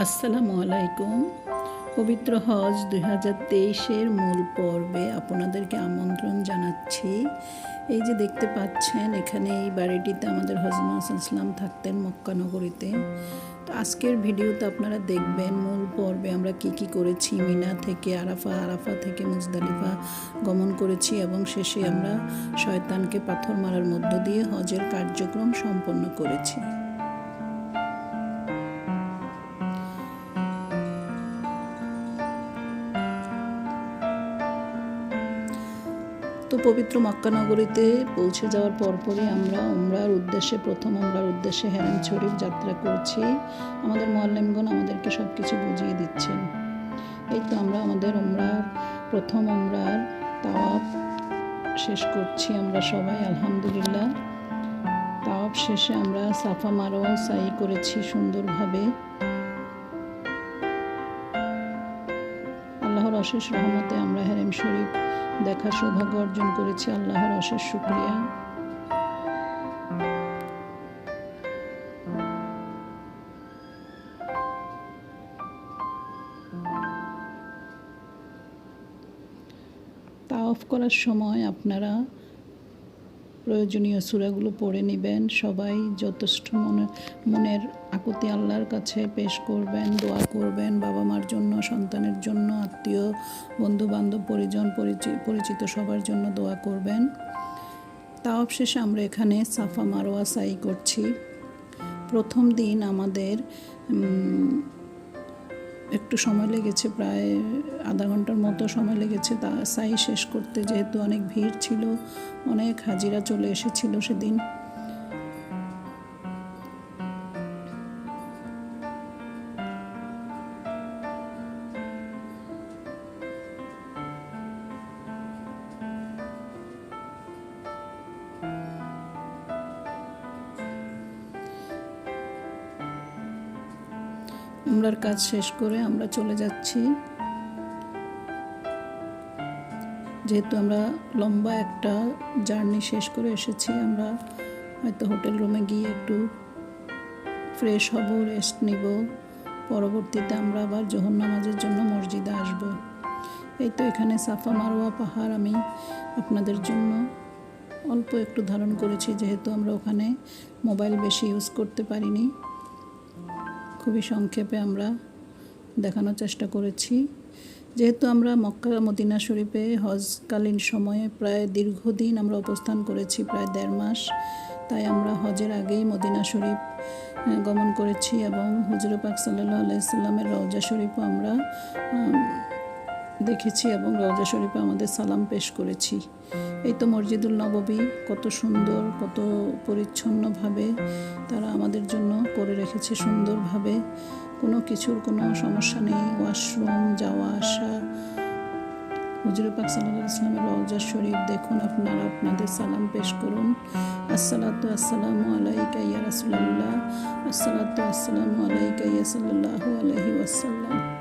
আসসালামু আলাইকুম। পবিত্র হজ দুই হাজার তেইশের মূল পর্বে আপনাদেরকে আমন্ত্রণ জানাচ্ছি। এই যে দেখতে পাচ্ছেন, এখানে এই বাড়িটিতে আমাদের হজরত ইসলাম থাকতেন মক্কানগরীতে তো আজকের ভিডিওতে আপনারা দেখবেন, মূল পর্বে আমরা কি কি করেছি, মিনা থেকে আরাফা আরাফা থেকে মুজদালিফা গমন করেছি এবং শেষে আমরা শয়তানকে পাথর মারার মধ্য দিয়ে হজের কার্যক্রম সম্পন্ন করেছি। পবিত্র মক্কা নগরীতে পৌঁছে যাওয়ার পরপরই আমরা উমরার উদ্দেশ্যে, প্রথম উমরার উদ্দেশ্যে হেরাম শরীফ যাত্রা করছি। আমাদের মোয়াল্লেমগণ আমাদেরকে সব কিছু বুঝিয়ে দিচ্ছেন। এই তো আমরা আমাদের উমরার, প্রথম উমরার তাওয়াফ শেষ করছি আমরা সবাই, আলহামদুলিল্লাহ। তাওয়াফ শেষে আমরা সাফা মারোয়া সাই করেছি সুন্দরভাবে। অশেষ রহমতে আমরা হেরেম শরীফ দেখার সৌভাগ্য অর্জন করেছি। আল্লাহর অশেষ শুক্রিয়া। তা করার সময় আপনারা প্রয়োজনীয় সুরাগুলো পড়ে নেবেন। সবাই যথেষ্ট মনে, মনের আকুতি আল্লাহর কাছে পেশ করবেন, দোয়া করবেন বাবা মার জন্য, সন্তানের জন্য, আত্মীয় বন্ধু বান্ধব পরিজন পরিচিত সবার জন্য দোয়া করবেন। তা অবশেষে আমরা এখানে সাফা মারোয়া সাই করছি। প্রথম দিন আমাদের একটু সময় লেগেছে, প্রায় আধা ঘণ্টার মতো সময় লেগেছে তা সাই শেষ করতে। যেহেতু অনেক ভিড় ছিল, অনেক হাজিরা চলে এসেছিল সেদিন। আমরার কাজ শেষ করে আমরা চলে যাচ্ছি। যেহেতু আমরা লম্বা একটা জার্নি শেষ করে এসেছি, আমরা হয়তো হোটেল রুমে গিয়ে একটু ফ্রেশ হব, রেস্ট নিব। পরবর্তীতে আমরা আবার জোহর নামাজের জন্য মসজিদে আসব। এই তো এখানে সাফা মারোয়া পাহাড় আমি আপনাদের জন্য অল্প একটু ধারণ করেছি, যেহেতু আমরা ওখানে মোবাইল বেশি ইউজ করতে পারিনি। খুবই সংক্ষেপে আমরা দেখানোর চেষ্টা করেছি। যেহেতু আমরা মক্কা মদিনা শরীফে হজকালীন সময়ে প্রায় দীর্ঘদিন আমরা অবস্থান করেছি, প্রায় দেড় মাস, তাই আমরা হজের আগেই মদিনা শরীফ গমন করেছি এবং হুজুর পাক সাল্লাহ আলাইসাল্লামের রওজা শরীফও আমরা দেখেছি এবং রওজা শরীফে আমাদের সালাম পেশ করেছি। এই তো মসজিদুল নববী, কত সুন্দর, কত পরিচ্ছন্নভাবে তারা আমাদের জন্য করে রেখেছে সুন্দরভাবে। কোনো কিছুর কোনো সমস্যা নেই, ওয়াশরুম, যাওয়া, আসা। হুজুর পাক সাল্লাহ ইসলামের রওজা শরীফ দেখুন আপনারা, আপনাদের সালাম পেশ করুন। আসসালাতু আসসালামু আলাইকা ইয়া রাসূলুল্লাহ, আসসালাতু আসসালামু আলাইকা ইয়া সাল্লাল্লাহু আলাইহি ওয়াসাল্লাম।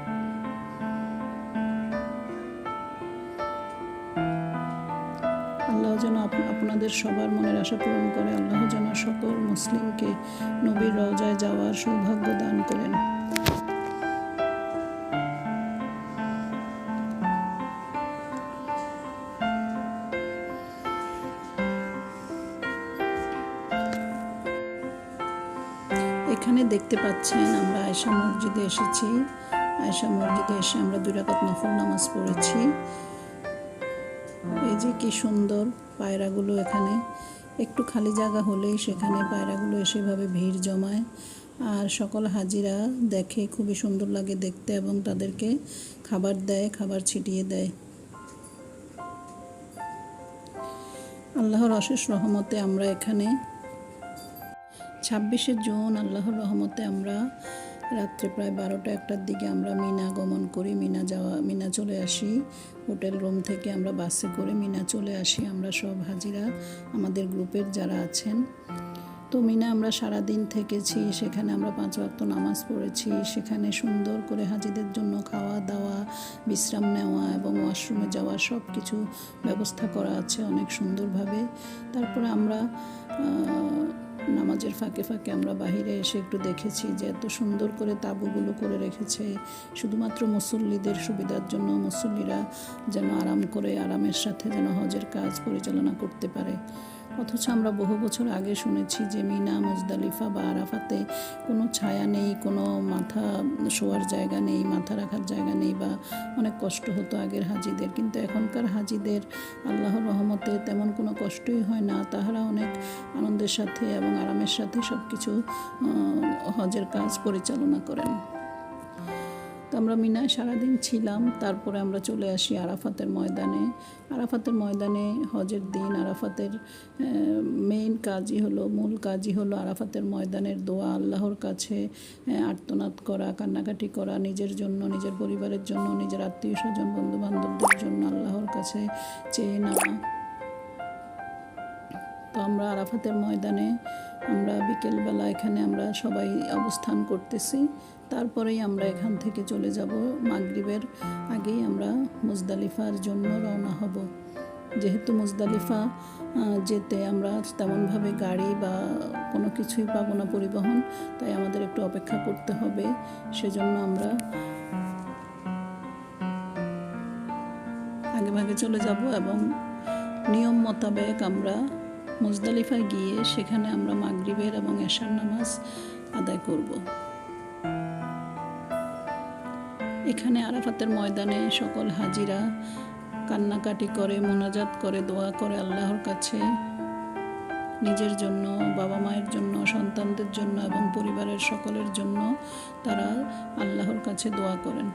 আপনাদের সবার মনের আশা পূরণ করে আল্লাহ যেন সকল মুসলিমকে নবীর রওজায় যাওয়ার সৌভাগ্য দান করেন। এখানে দেখতে পাচ্ছেন আমরা আয়সা মসজিদে এসেছি। আয়সা মসজিদে এসে আমরা দুই রাকাত নফল নামাজ পড়েছি। এই যে কি সুন্দর পায়রাগুলো এখানে। একটু খালি জায়গা হলেই সেখানে পায়রাগুলো এসেভাবে ভিড় জমায়। আর সকল হাজিরা দেখে খুবই সুন্দর লাগে দেখতে এবং তাদেরকে খাবার দেয়, খাবার ছিটিয়ে দেয়। আল্লাহর অশেষ রহমতে আমরা এখানে। ছাব্বিশে জুন আল্লাহর রহমতে আমরা রাত্রে প্রায় বারোটা একটার দিকে আমরা মিনা গমন করি। মিনা যাওয়া, মিনা চলে আসি। হোটেল রুম থেকে আমরা বাসে করে মিনা চলে আসি। আমরা সব হাজিরা আমাদের গ্রুপের যারা আছেন। তো মিনা, আমরা সারা দিন থেকেছি। সেখানে আমরা পাঁচ ওয়াক্ত নামাজ পড়েছি। সেখানে সুন্দর করে হাজিদের জন্য খাওয়া দাওয়া, বিশ্রাম নেওয়া এবং ওয়াশরুমে যাওয়া সব কিছু ব্যবস্থা করা আছে অনেক সুন্দরভাবে। তারপরে আমরা নামাজের ফাঁকে ফাঁকে আমরা বাহিরে এসে একটু দেখেছি যে এত সুন্দর করে তাঁবুগুলো করে রেখেছে। শুধুমাত্র মুসল্লিদের সুবিধার জন্য মুসল্লিরা যেন আরাম করে, আরামের সাথে যেন হজের কাজ পরিচালনা করতে পারে। অথচ আমরা বহু বছর আগে শুনেছি যে মিনা, মুজদালিফা বা আরাফাতে কোনো ছায়া নেই, কোনো মাথা শোয়ার জায়গা নেই, মাথা রাখার জায়গা নেই বা অনেক কষ্ট হতো আগের হাজিদের। কিন্তু এখনকার হাজিদের আল্লাহর রহমতে তেমন কোনো কষ্টই হয় না। তাহারা অনেক আনন্দের সাথে এবং আরামের সাথে সব কিছু হজের কাজ পরিচালনা করেন। তো আমরা মিনায় সারাদিন ছিলাম। তারপরে আমরা চলে আসি আরাফাতের ময়দানে। আরাফাতের ময়দানে হজের দিন, আরাফাতের মেইন কাজই হলো, মূল কাজই হলো আরাফাতের ময়দানের দোয়া, আল্লাহর কাছে আর্তনাদ করা, কান্নাকাটি করা, নিজের জন্য, নিজের পরিবারের জন্য, নিজের আত্মীয় স্বজন বন্ধু বান্ধবদের জন্য আল্লাহর কাছে চেয়ে নেওয়া। তো আমরা আরাফাতের ময়দানে আমরা বিকেলবেলা এখানে আমরা সবাই অবস্থান করতেছি। তারপরেই আমরা এখান থেকে চলে যাব। মাগরিবের আগেই আমরা মুজদালিফার জন্য রওনা হব। যেহেতু মুজদালিফা যেতে আমরা তেমনভাবে গাড়ি বা কোনো কিছুই পাবো না পরিবহন, তাই আমাদের একটু অপেক্ষা করতে হবে। সেজন্য আমরা আগে ভাগে চলে যাব এবং নিয়ম মোতাবেক আমরা মুজদালিফায় গিয়ে সেখানে আমরা মাগরিবের এবং এশার নামাজ আদায় করব। এখানে আরাফাতের ময়দানে সকল হাজিরা কান্নাকাটি করে, মোনাজাত করে, দোয়া করে আল্লাহর কাছে, নিজের জন্য, বাবা মায়ের জন্য, সন্তানদের জন্য এবং পরিবারের সকলের জন্য তারা আল্লাহর কাছে দোয়া করেন।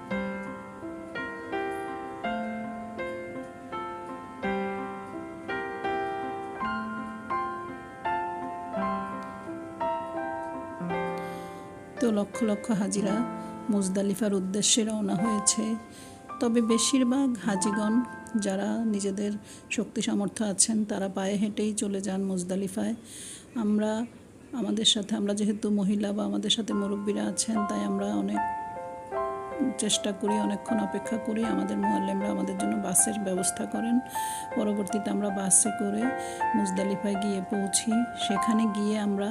লক্ষ লক্ষ হাজিরা মুজদালিফার উদ্দেশ্যে রওনা হয়েছে। তবে বেশিরভাগ হাজিগণ যারা নিজেদের শক্তি সামর্থ্য আছেন, তারা পায়ে হেঁটেই চলে যান মুজদালিফায়। আমরা, আমাদের সাথে, আমরা যেহেতু মহিলা বা আমাদের সাথে মুরব্বীরা আছেন, তাই আমরা অনেক চেষ্টা করি, অনেকক্ষণ অপেক্ষা করি। আমাদের মোয়াল্লেমরা আমাদের জন্য বাসের ব্যবস্থা করেন। পরবর্তীতে আমরা বাসে করে মুজদালিফায় গিয়ে পৌঁছি। সেখানে গিয়ে আমরা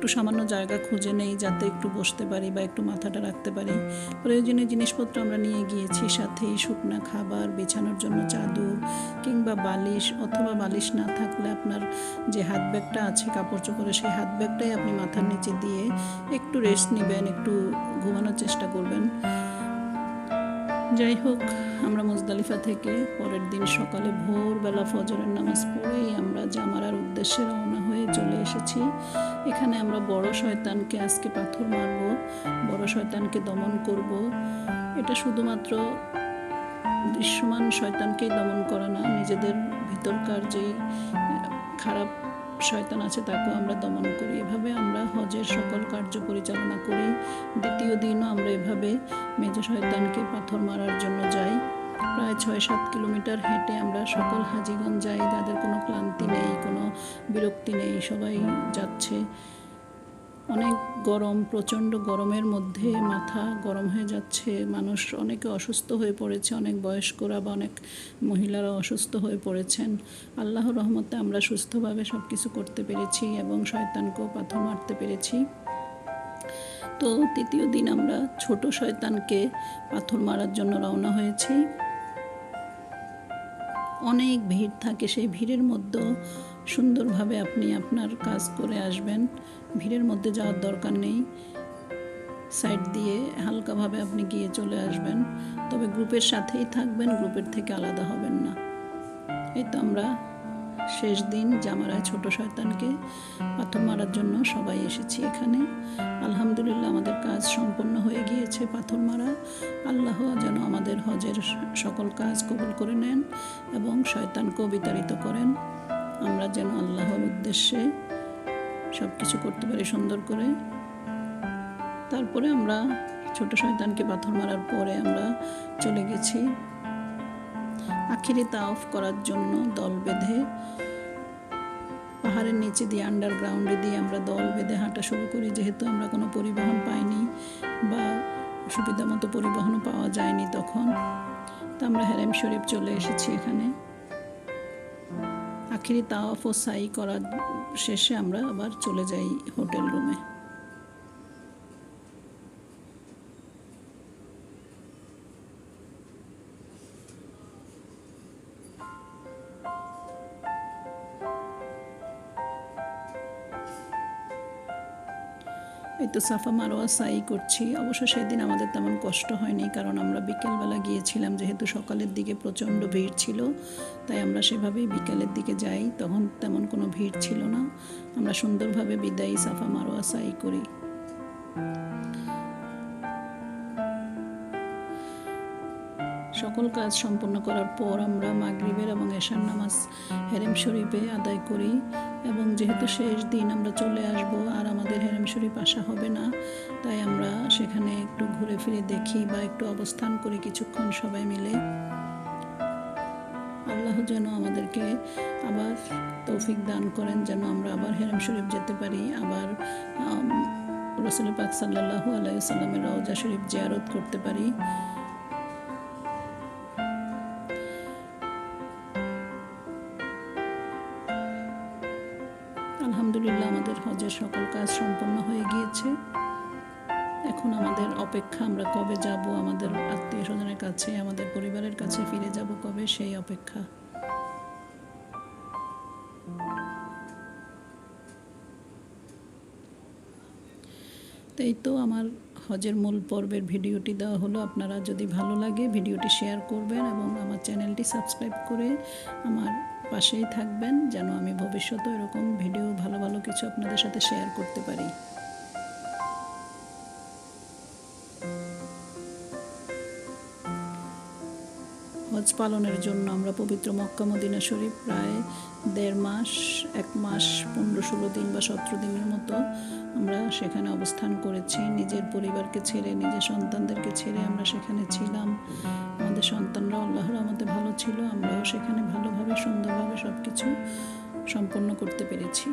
একটু সামান্য জায়গা খুঁজে নেই যাতে একটু বসতে পারি বা একটু মাথাটা রাখতে পারি। প্রয়োজনীয় জিনিসপত্র আমরা নিয়ে গিয়েছি সাথে শুকনো খাবার, বিছানোর জন্য চাদর কিংবা বালিশ অথবা বালিশ না থাকলে আপনার যে হাত ব্যাগটা আছে, কাপড় চোপড়ে সেই হাত ব্যাগটাই আপনি মাথার নিচে দিয়ে একটু রেস্ট নেবেন, একটু ঘুমানোর চেষ্টা করবেন। যাই হোক, আমরা মুজদালিফা থেকে পরের দিন সকালে ভোরবেলা ফজরের নামাজ পড়েই আমরা জামারার উদ্দেশ্যে রওনা হয়ে চলে এসেছি। এখানে আমরা বড় শয়তানকে আজকে পাথর মারব, বড় শয়তানকে দমন করব। এটা শুধুমাত্র দৃশ্যমান শয়তানকেই দমন করে না, নিজেদের ভিতরকার যেই খারাপ শয়তান আছে, তাকেও আমরা দমন করি। এভাবে আমরা হজের সকল কার্য পরিচালনা করি। দ্বিতীয় দিনও আমরা এভাবে মেজ শয়তানকে পাথর মারার জন্য যাই। প্রায় ছয় সাত কিলোমিটার হেঁটে আমরা সকল হাজিগঞ্জ যাই। তাদের কোনো ক্লান্তি নেই, কোনো বিরক্তি নেই, সবাই যাচ্ছে। অনেক গরম, প্রচণ্ড গরমের মধ্যে মাথা গরম হয়ে যাচ্ছে, মানুষ অনেকে অসুস্থ হয়ে পড়েছে, অনেক বয়স্করা বা অনেক মহিলারা অসুস্থ হয়ে পড়েছেন। আল্লাহ রহমতে আমরা সুস্থভাবে সব কিছু করতে পেরেছি এবং শয়তানকেও পাথর মারতে পেরেছি। তো তৃতীয় দিন আমরা ছোট শয়তানকে পাথর মারার জন্য রওনা হয়েছি। অনেক ভিড় থাকে, সেই ভিড়ের মধ্যেও সুন্দরভাবে আপনি আপনার কাজ করে আসবেন। ভিড়ের মধ্যে যাওয়ার দরকার নেই। সাইড দিয়ে হালকাভাবে আপনি গিয়ে চলে আসবেন। তবে গ্রুপের সাথেই থাকবেন, গ্রুপের থেকে আলাদা হবেন না। এই তো আমরা শেষ দিন জামারায় ছোট শয়তানকে পাথর মারার জন্য সবাই এসেছি এখানে। আলহামদুলিল্লাহ আমাদের কাজ সম্পন্ন হয়ে গিয়েছে পাথর মারা। আল্লাহ যেন আমাদের হজের সকল কাজ কবুল করে নেন এবং শয়তানকেও বিতাড়িত করেন। আমরা যেন আল্লাহর উদ্দেশ্যে সব কিছু করতে পারি সুন্দর করে। তারপরে আমরা ছোট শয়তানকে পাথর মারার পরে আমরা চলে গেছি আখিরি তাওফ করার জন্য দল বেঁধে। পাহাড়ের নিচে দিয়ে আন্ডারগ্রাউন্ডে দিয়ে আমরা দল বেঁধে হাঁটা শুরু করি, যেহেতু আমরা কোনো পরিবহন পাইনি বা সুবিধা মতো পরিবহনও পাওয়া যায়নি তখন। তা আমরা হেরেম শরীফ চলে এসেছি এখানে। আখিরি তাওয়াফ ও সাই করার শেষে আমরা আবার চলে যাই হোটেল রুমে। তো সাফা মারোয়া সাই করছি। অবশ্য সেদিন আমাদের তেমন কষ্ট হয়নি, কারণ আমরা বিকেলবেলা গিয়েছিলাম, যেহেতু সকালের দিকে প্রচণ্ড ভিড় ছিল, তাই আমরা সেভাবেই বিকেলের দিকে যাই, তখন তেমন কোনো ভিড় ছিল না। আমরা সুন্দরভাবে বিদায়ী সাফা মারোয়া সাই করি। সকল কাজ সম্পন্ন করার পর আমরা মাগরিবের এবং এশার নামাজ হেরেম শরীফে আদায় করি এবং যেহেতু শেষ দিন আমরা চলে আসব, আর আমাদের হেরেম শরীফ আসা হবে না, তাই আমরা সেখানে একটু ঘুরে ফিরে দেখি বা একটু অবস্থান করি কিছুক্ষণ সবাই মিলে। আল্লাহ যেন আমাদেরকে আবার তৌফিক দান করেন যেন আমরা আবার হেরেম শরীফ যেতে পারি, আবার রসুল পাক সাল্লাহু আলাইসাল্লামের রওজা শরীফ জিয়ারত করতে পারি। আলহামদুলিল্লাহ, আমাদের হজের সকল কাজ সম্পন্ন হয়ে গিয়েছে। এখন আমাদের অপেক্ষা, আমরা কবে যাব, আমাদের আত্মীয় স্বজনের কাছে, আমাদের পরিবারের কাছে ফিরে যাব কবে, সেই অপেক্ষা। এই তো আমার হজের মূল পর্বের ভিডিওটি দেওয়া হলো। আপনারা যদি ভালো লাগে, ভিডিওটি শেয়ার করবেন এবং আমার চ্যানেলটি সাবস্ক্রাইব করে আমার পাশেই থাকবেন, যেন আমি ভবিষ্যতে এরকম ভিডিও, ভালো ভালো কিছু আপনাদের সাথে শেয়ার করতে পারি। হজ পালনের জন্য আমরা পবিত্র মক্কা মদিনা শরীফ প্রায় দেড় মাস, এক মাস, পনেরো, ষোলো দিন বা সতেরো দিনের মতো আমরা সেখানে অবস্থান করেছি। নিজের পরিবারকে ছেড়ে, নিজের সন্তানদেরকে ছেড়ে আমরা সেখানে ছিলাম। আমাদের সন্তানরা আল্লাহর আমাদের ভালো ছিল, আমরাও সেখানে ভালোভাবে, সুন্দরভাবে সব কিছু সম্পন্ন করতে পেরেছি।